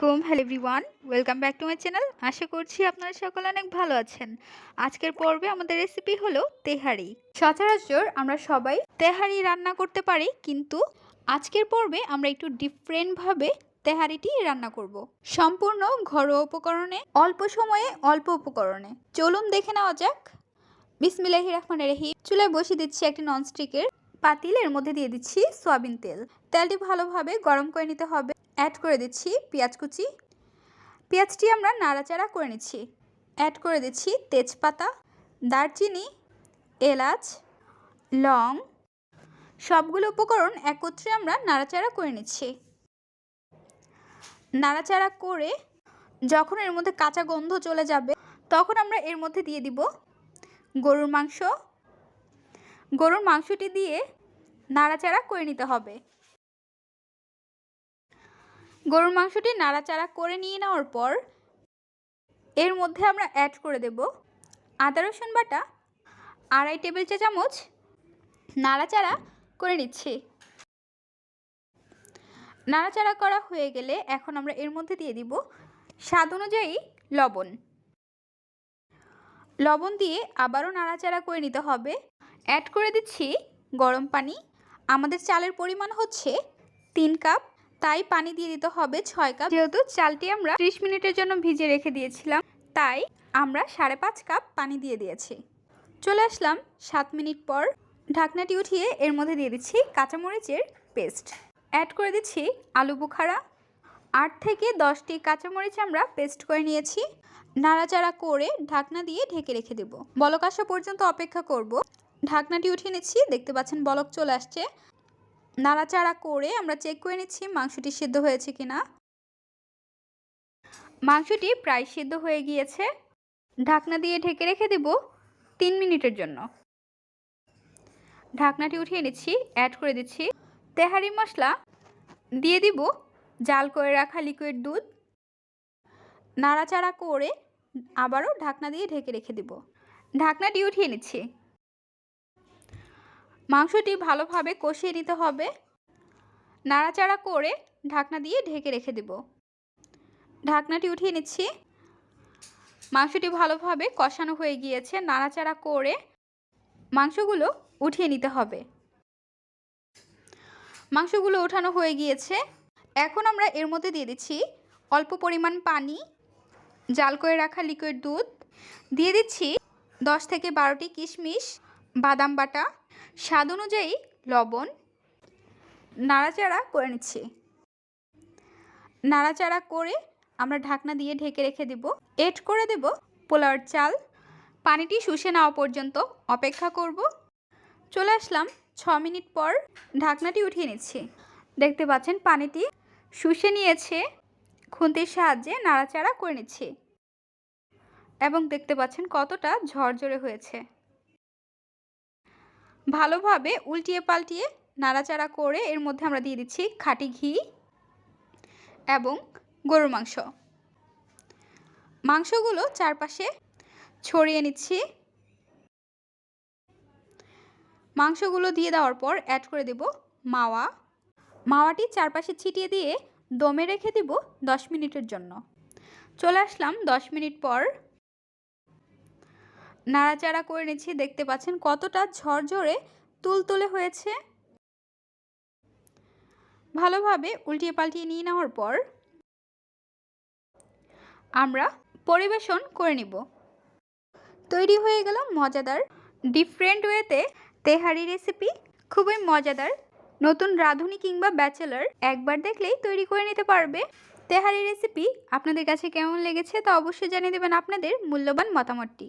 কুম hello everyone welcome back to my channel আশা করছি আপনারা সকলে অনেক ভালো আছেন। আজকের পর্বে আমাদের রেসিপি হলো তেহারি। সচরাচর আমরা সবাই তেহারি রান্না করতে পারি, কিন্তু আজকের পর্বে আমরা একটু ডিফারেন্টভাবে তেহারিটি রান্না করব। সম্পূর্ণ ঘরোয়া উপকরণে, অল্প সময়ে অল্প উপকরণে। চলুন দেখে নেওয়া যাক। বিসমিল্লাহি রহমান রহিম। চুলায় বসিয়ে দিচ্ছি একটি ননস্টিকের পাতিল এর মধ্যে দিয়ে দিচ্ছি সয়াবিন তেল। তেলটি ভালোভাবে গরম করে নিতে হবে। অ্যাড করে দিচ্ছি পেঁয়াজ কুচি। পেঁয়াজটি আমরা নাড়াচাড়া করে নিচ্ছি। অ্যাড করে দিচ্ছি তেজপাতা, দারচিনি, এলাচ, লং। সবগুলো উপকরণ একত্রে আমরা নাড়াচাড়া করে নিচ্ছি। নাড়াচাড়া করে যখন এর মধ্যে কাঁচা গন্ধ চলে যাবে, তখন আমরা এর মধ্যে দিয়ে দিব গরুর মাংস। গরুর মাংসটি দিয়ে নাড়াচাড়া করে নিতে হবে। গরুর মাংসটি নাড়াচাড়া করে নিয়ে নেওয়ার পর এর মধ্যে আমরা অ্যাড করে দেব আদা, রসুন বাটা, আড়াই টেবিল চা চামচ নাড়াচাড়া করে নিচ্ছি। নাড়াচাড়া করা হয়ে গেলে এখন আমরা এর মধ্যে দিয়ে দিব স্বাদ অনুযায়ী লবণ। লবণ দিয়ে আবারও নাড়াচাড়া করে নিতে হবে। অ্যাড করে দিচ্ছি গরম পানি। আমাদের চালের পরিমাণ হচ্ছে তিন কাপ। তাই পানি দিয়ে দিতে হবে ছয় কাপ। যেহেতু চালটি আমরা ত্রিশ মিনিটের জন্য ভিজে রেখে দিয়েছিলাম, তাই আমরা সাড়ে পাঁচ কাপ পানি দিয়ে দিয়েছি। চলে আসলাম সাত মিনিট পর ঢাকনাটি উঠিয়ে এর মধ্যে দিয়ে দিচ্ছি কাঁচামরিচের পেস্ট। অ্যাড করে দিচ্ছি আলু বুখারা। আট থেকে দশটি কাঁচামরিচ আমরা পেস্ট করে নিয়েছি। নাড়াচাড়া করে ঢাকনা দিয়ে ঢেকে রেখে দেব। বলক আসা পর্যন্ত অপেক্ষা করব। ঢাকনাটি উঠিয়ে নিচ্ছি, দেখতে পাচ্ছেন বলক চলে আসছে। নাড়াচাড়া করে আমরা চেক করে নিচ্ছি মাংসটি সিদ্ধ হয়েছে কিনা। মাংসটি প্রায় সিদ্ধ হয়ে গিয়েছে। ঢাকনা দিয়ে ঢেকে রেখে দেব তিন মিনিটের জন্য। ঢাকনাটি উঠিয়ে নিচ্ছি অ্যাড করে দিচ্ছি। তেহারি মশলা দিয়ে দিব জাল করে রাখা লিকুইড দুধ। নাড়াচাড়া করে আবারও ঢাকনা দিয়ে ঢেকে রেখে দেব। ঢাকনাটি উঠিয়ে নিচ্ছি। মাংসটি ভালোভাবে কষিয়ে নিতে হবে। নাড়াচাড়া করে ঢাকনা দিয়ে ঢেকে রেখে দেব। ঢাকনাটি উঠিয়ে নিচ্ছি। মাংসটি ভালোভাবে কষানো হয়ে গিয়েছে। নাড়াচাড়া করে মাংসগুলো উঠিয়ে নিতে হবে। মাংসগুলো ওঠানো হয়ে গিয়েছে। এখন আমরা এর মধ্যে দিয়ে দিচ্ছি অল্প পরিমাণ পানি, জাল করে রাখা লিকুইড দুধ। দিয়ে দিচ্ছি দশ থেকে বারোটি কিশমিশ, বাদাম বাটা স্বাদ অনুযায়ী লবণ নাড়াচাড়া করে নিচ্ছি। নাড়াচাড়া করে আমরা ঢাকনা দিয়ে ঢেকে রেখে দেব। এড করে দেব পোলাওয়ার চাল। পানিটি শুষে নেওয়া পর্যন্ত অপেক্ষা করব। চলে আসলাম ছ মিনিট পর ঢাকনাটি উঠিয়ে নিচ্ছি। দেখতে পাচ্ছেন পানিটি শুষে নিয়েছে। খুন্তির সাহায্যে নাড়াচাড়া করে নিচ্ছি। এবং দেখতে পাচ্ছেন কতটা ঝরঝরে হয়েছে। ভালোভাবে উল্টিয়ে পাল্টিয়ে নাড়াচাড়া করে এর মধ্যে আমরা দিয়ে দিচ্ছি খাঁটি ঘি এবং গরুর মাংস। মাংসগুলো চারপাশে ছড়িয়ে নিচ্ছি। মাংসগুলো দিয়ে দেওয়ার পর অ্যাড করে দেব মাওয়া। মাওয়াটি চারপাশে ছিটিয়ে দিয়ে দমে রেখে দেব দশ মিনিটের জন্য। চলে আসলাম দশ মিনিট পর নাড়াচাড়া করে নিচ্ছি, দেখতে পাচ্ছেন কতটা ঝরঝরে তুলতুলে হয়েছে। ভালোভাবে উল্টিয়ে পাল্টিয়ে নিয়ে নেওয়ার পর আমরা পরিবেশন করে নিব। তৈরি হয়ে গেল মজাদার ডিফারেন্ট ওয়েতে তেহারি রেসিপি খুবই মজাদার। নতুন রাঁধুনি কিংবা ব্যাচেলার একবার দেখলেই তৈরি করে নিতে পারবে। তেহারি রেসিপি আপনাদের কাছে কেমন লেগেছে তা অবশ্যই জানিয়ে দেবেন আপনাদের মূল্যবান মতামতটি।